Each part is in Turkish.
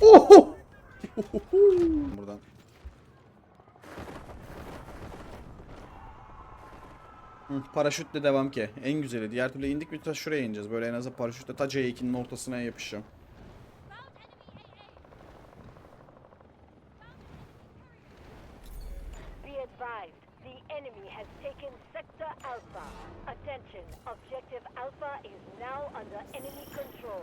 Oho! Buradan. Hı, paraşütle devam ki. En güzeli. Diğer türlü indik bir ta şuraya ineceğiz. Böyle en azından paraşütle ta C2'nin ortasına yapışacağım. Be advised, the enemy has taken Sector Alpha. Attention, Objective Alpha is now under enemy control.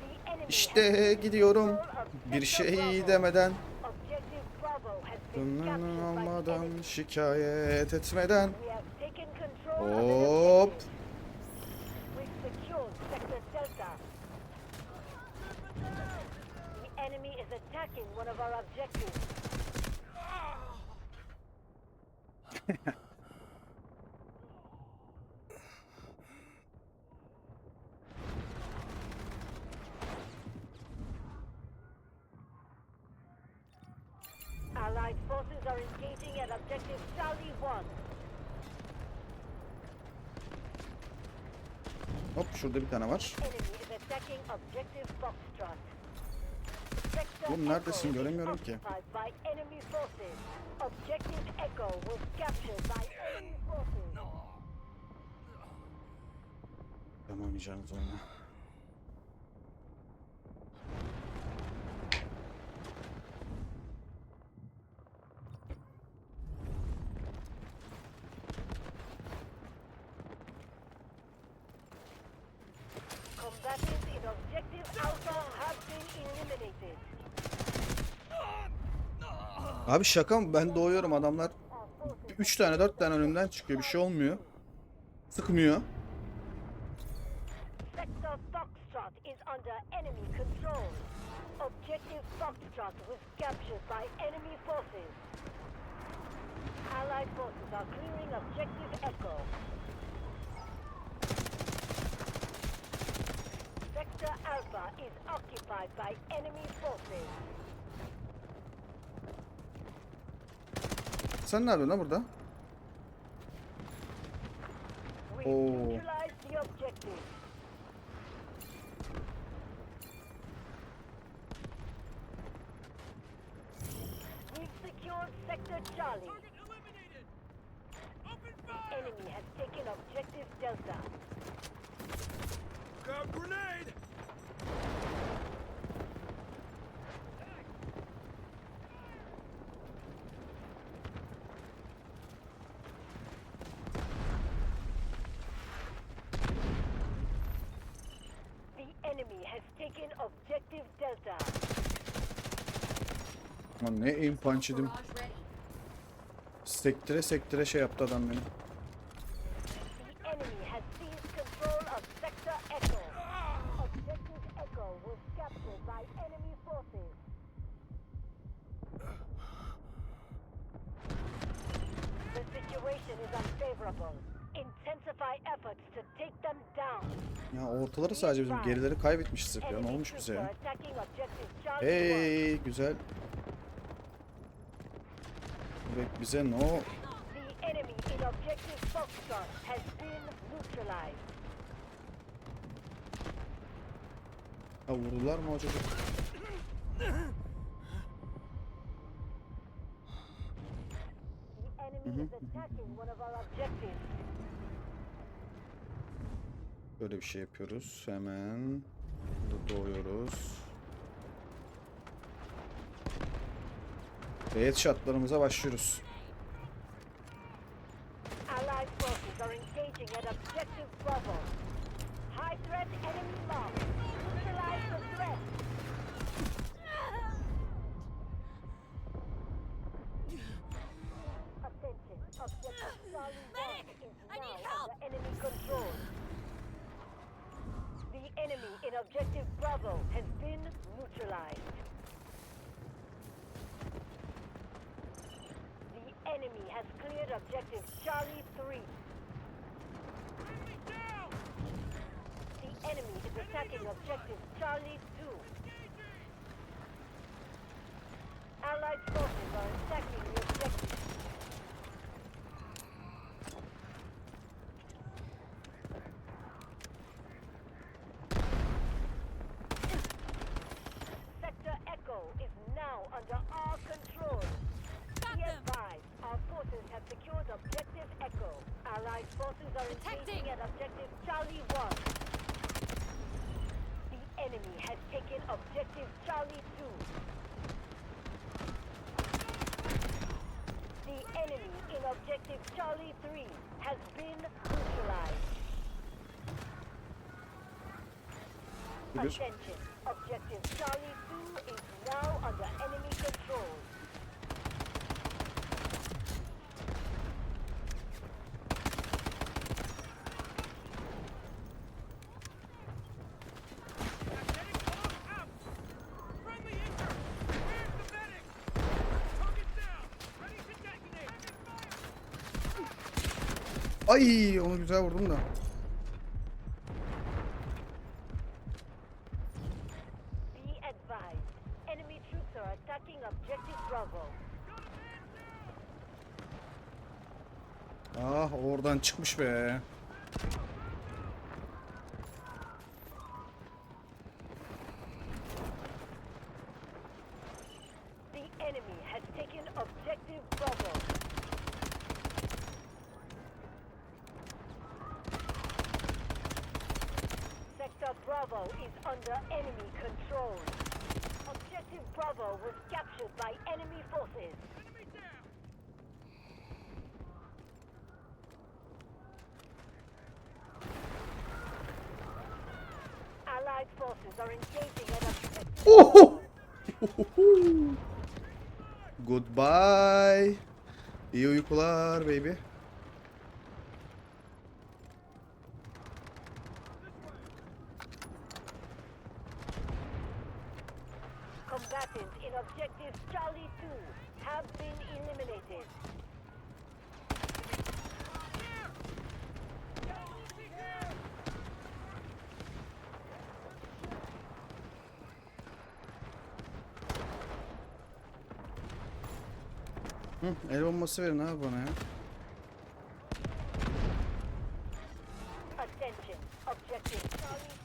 The enemy has İşte gidiyorum. Bir şey demeden. By Almadan, şikayet etmeden. Hop. attacking. Allied forces are engaging at objective Charlie 1. Hop şurada bir tane var. Enemy is attacking objective Foxtrot. Sector Oğlum neredesin? Echo is Göremiyorum ki. occupied by enemy forces. Objective Echo was captured by enemy forces. Yapamayacağınız onu. Combatants in objective Alpha have been eliminated. Abi şaka mı? Ben doğuyorum adamlar. Our forces 3 tane 4 tane önümden çıkıyor. Bir şey olmuyor. Sıkmıyor. Sector Alpha is occupied by enemy forces. Sen ne yapıyorsun lan burada? Oh. The enemy has taken Objective Delta. Got grenade! The enemy has ne aim punch ready. Sektire sektire şey yaptı adam beni. The enemy has seized control of Sector Echo. Objective Echo was captured by enemy forces. The situation is unfavorable. Intensify efforts to take them down. Ya ortaları sadece bizim gerileri kaybetmişiz hep ya. Ne olmuş bize ya? attacking Objective Charlie 1. Hey güzel. Bek bize no. Ha vurdular mı acaba? The enemy is attacking one of our objectives. Böyle bir şey yapıyoruz. Hemen doğuyoruz. Ve headshotlarımıza başlıyoruz. Allied in Objective Bravo has been neutralized. The enemy has cleared Objective Charlie 3. The enemy is attacking Objective Charlie 2. Allied forces are attacking the objective. are engaging at objective Charlie 1. The enemy has objective Charlie 2. The enemy in objective Charlie 3 has been neutralized. Attention. Objective Charlie Ay onu güzel vurdum da. Ah oradan çıkmış be. The enemy has taken objective Bravo. Sector Bravo is under enemy control. Objective Bravo was captured by enemy forces. Enemy down! Allied forces are engaging at objective Oho! Bravo. Goodbye. İyi uykular baby. Combatants in objective Charlie 2 have been eliminated. Hı, el bombası verin abi bana ya. Attention. Objective Charlie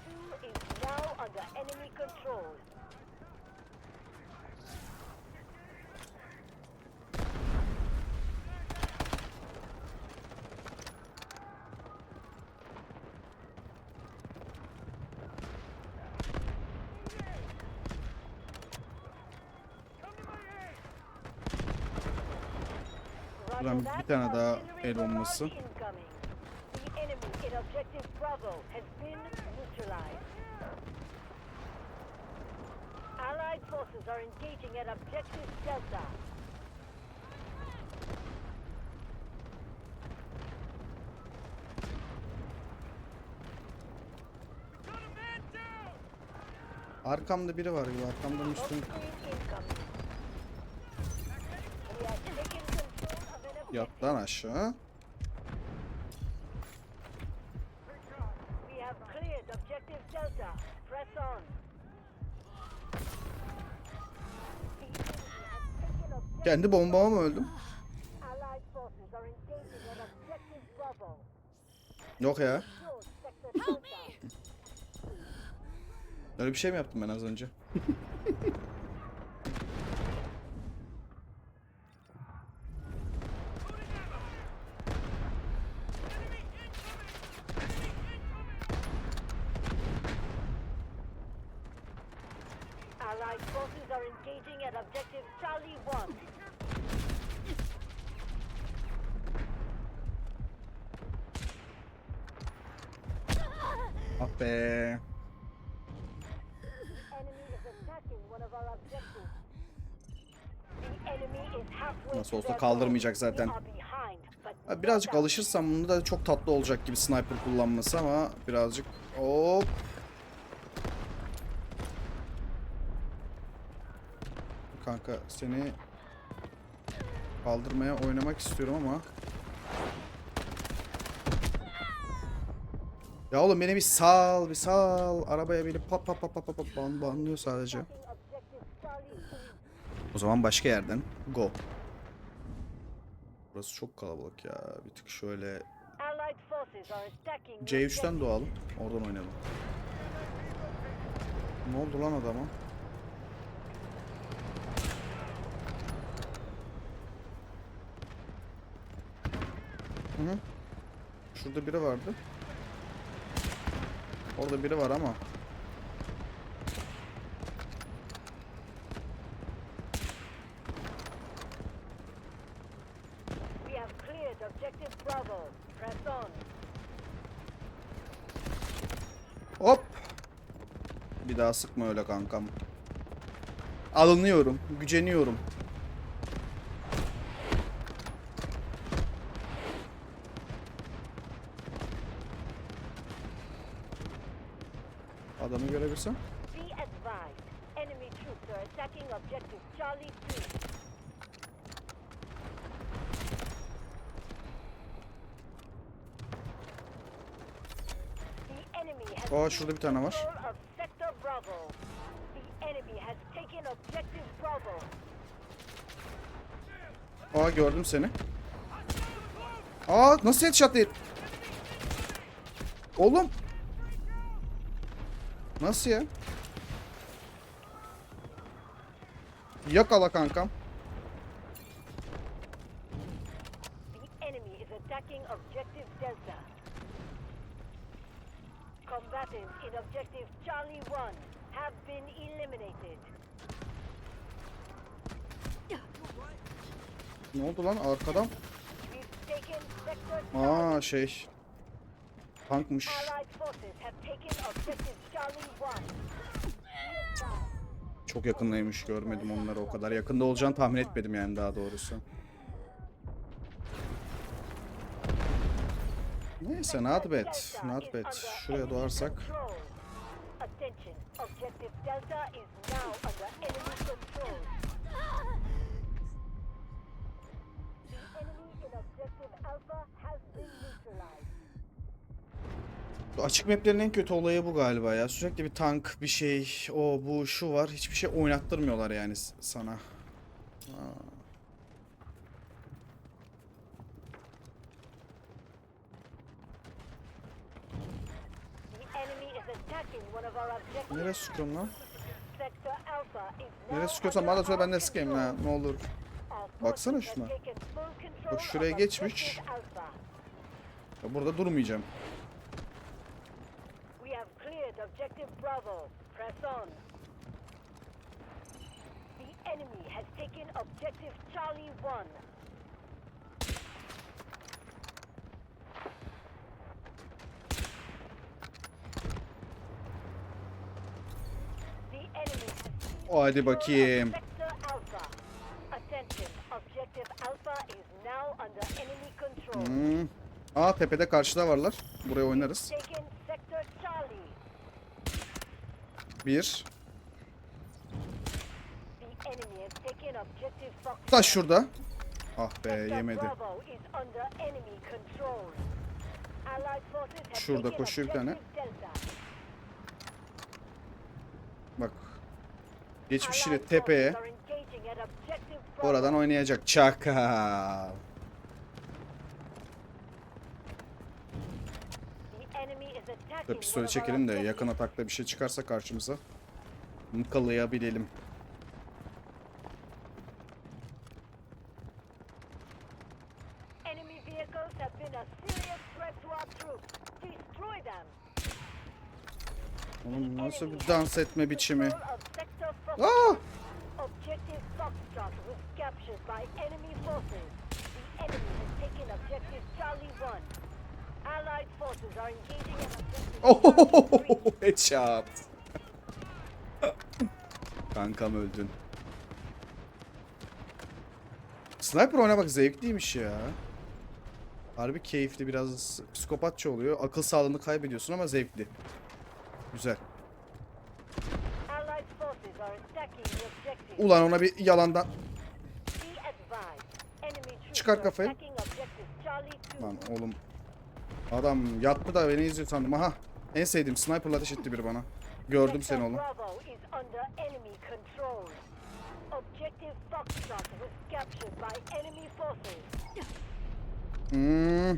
2 is now under enemy control. Ulan bir tane daha el. Allied forces are engaging at objective Delta. Down! Arkamda biri var gibi. Arkamdan üstüm. screen incoming. We have taken control of an objective. Yat lan aşağı. We have cleared objective Delta. Press on. The enemy has taken objective Kendi bombama mı öldüm? Yok ya. Öyle bir şey mi yaptım ben az önce? Enemy incoming! Enemy incoming! Allied forces are engaging at objective Charlie 1. Ah be. Enemy is attacking one of our objectives. The enemy is halfway Nasıl olsa kaldırmayacak zaten. birazcık alışırsam bunu da çok tatlı olacak gibi sniper kullanması ama birazcık hop. Kanka seni kaldırmaya oynamak istiyorum ama Ya oğlum beni bir sal, bir sal. Arabaya beni pat pat pat pat pat ban banlıyor sadece. attacking objective Charlie 2. O zaman başka yerden go. Burası çok kalabalık ya. Bir tık şöyle Allied forces are attacking the C3'ten objective. doğalım. Oradan oynayalım. Ne oldu lan adama? Hı. Şurada biri vardı. Orada biri var ama. We have cleared objective Bravo. Press on. Hop. Bir daha sıkma öyle kankam. Alınıyorum. Güceniyorum. Adamı görebilsem. Be advised. Enemy troops are attacking objective Charlie 2. The enemy has Aa şurada bir tane var. control of sector Bravo. The enemy has taken objective Bravo. Aa gördüm seni. Aa nasıl headshot değil? Oğlum. Nasıl ya? Yakala kankam. Combatants in objective Charlie 1 have been eliminated. Ne oldu lan arkadan? Aa şey. Tankmış. Allied forces have taken objective Charlie 1. Çok yakındaymış görmedim onları o kadar. Yakında olacağını tahmin etmedim yani daha doğrusu. Neyse not bad. Not bad. Şuraya doğarsak. Açık maplerin en kötü olayı bu galiba ya. Sürekli bir tank, bir şey, o bu şu var. Hiçbir şey oynattırmıyorlar yani sana. Objectives. Nereye sıkıyorum lan? Nereye sıkıyorsan bana da söyle ben de sıkayım ha. Ne olur. Baksana şuna. Bak şuraya geçmiş. Burada durmayacağım. We have cleared objective Bravo. Press on. The enemy has taken objective Charlie 1. The enemy has seized O hadi bakayım. Sector Alpha. Attention, objective Alpha is now under enemy control. Hmm. Aa tepede karşıda varlar. Buraya oynarız. Bir. Taş şurada. Ah be yemedi. Şurada koşuyor bir tane. Bak. Geçmiş Allied yine tepeye. Oradan oynayacak. Çakal. The enemy is one pistolü çekelim de yakın atakta bir şey çıkarsa karşımıza. Mıkalayabilelim. Oğlum nasıl bir dans etme biçimi. Aa! Oh, Charlie 3. headshot. Kankam öldün. Sniper oynamak zevkliymiş ya. Harbi keyifli biraz psikopatça oluyor. Akıl sağlığını kaybediyorsun ama zevkli. Güzel. Ulan ona bir yalandan. Çıkar kafayı. attacking objective Charlie 2. Lan oğlum. Adam yattı da beni izliyor sandım. Aha. En sevdiğim sniperla ateş etti biri bana. Gördüm seni oğlum. Hmm.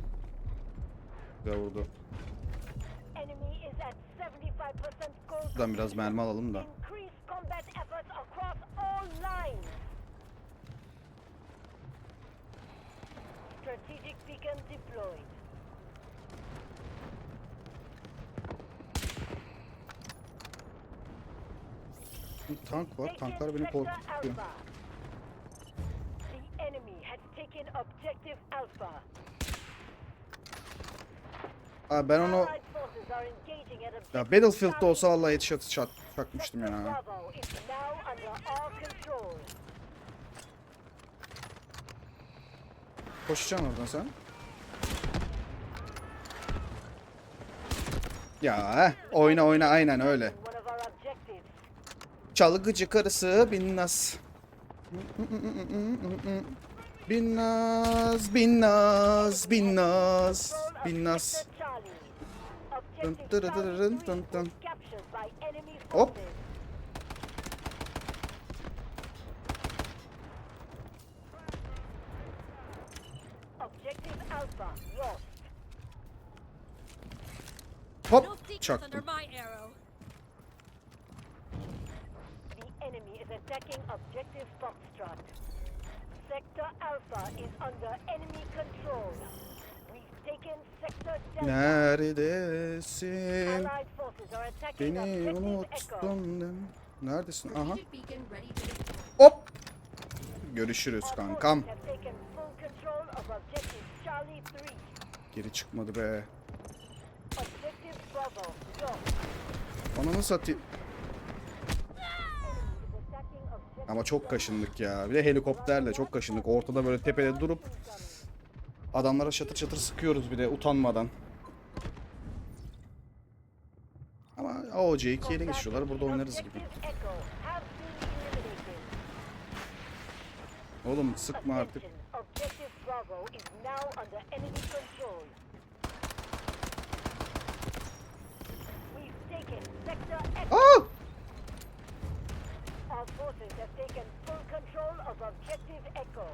Güzel vurdu. Enemy is at 75% gold. Şuradan biraz mermi alalım da. Strategic beacon deployed. Bir tank var. Tanklar beni korkutuyor. Aa, ben onu ya Battlefield'da olsa vallahi headshot çat, çakmıştım ya. Koşacaksın oradan sen. Ya heh, oyna oyna aynen öyle. One of our objectives. Çalgıcı karısı Binnaz. Binnaz, Binnaz, Binnaz, Binnaz. Dın Charlie dın 3 dın. was captured by enemy Hop. Hop çaktım. under my arrow. The enemy is attacking objective Foxtrot. Sector Alpha is under enemy control. We've taken Sector Delta. Neredesin? Allied forces are attacking Beni objective Echo. unuttun. değil mi? Neredesin? Aha. Hop. Görüşürüz kankam. forces have taken full control of objective Charlie 3. Geri çıkmadı be. Ananı satayım. Enemy is attacking objective Ama çok kaşındık ya. Bir de helikopterle çok kaşındık. Ortada böyle tepede durup adamlara çatır çatır sıkıyoruz bir de utanmadan. Ama AOC 2 ele geçiyorlar. Burada oynarız gibi. Oğlum sıkma artık. Attention, forces have taken full control of Objective Echo.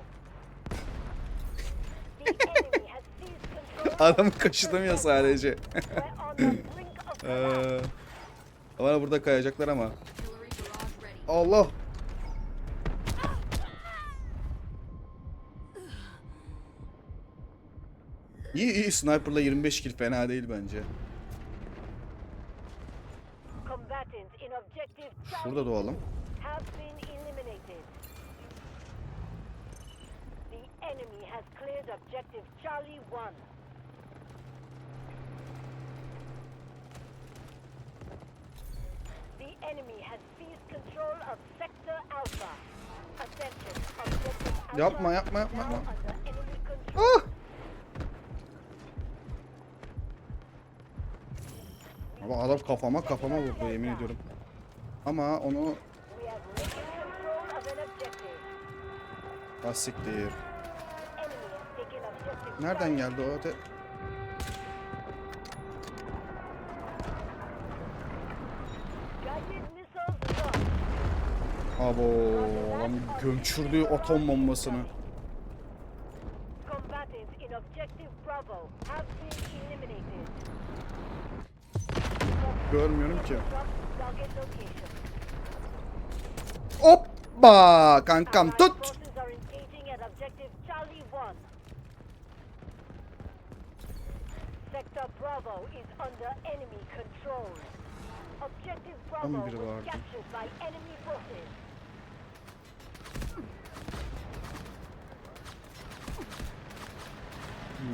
The enemy has seized control. Adamı kaşıdım sadece. Ee, Bana burada kayacaklar ama. Allah. İyi iyi sniper'la 25 kill fena değil bence. Şurada doğalım. have been eliminated. The enemy has cleared Objective Charlie 1. The enemy has seized control of Sector Alpha. Attention, Objective Alpha Yapma, yapma, yapma, now yapma. under enemy control. Ah! Adam kafama kafama vurdu yemin ediyorum. Ama onu We have taken control of an objective. bastiktir. Enemy has taken Objective Nereden geldi o ate? Abo adam gömçürdü atom bombasını. Görmüyorum ki. Hoppa kankam tut. forces are engaging at Objective Charlie 1. Sector Bravo is under enemy control. Objective Tam Bravo biri was vardı. captured by enemy forces.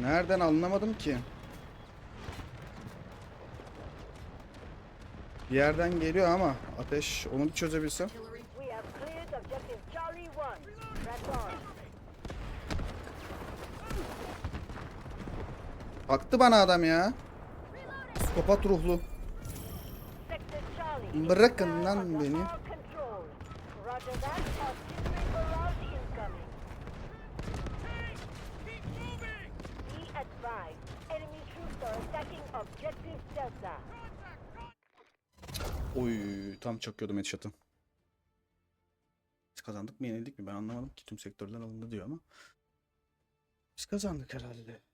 Nereden anlamadım ki. Bir yerden geliyor ama ateş onu bir çözebilsem. Artillery We have cleared Objective Charlie 1. Press on. Baktı bana adam ya. Psikopat ruhlu. Bırakın lan beni. Oy tam çakıyordum headshot'ı. Biz kazandık mı yenildik mi ben anlamadım ki tüm sektörler alındı diyor ama. Biz kazandık herhalde.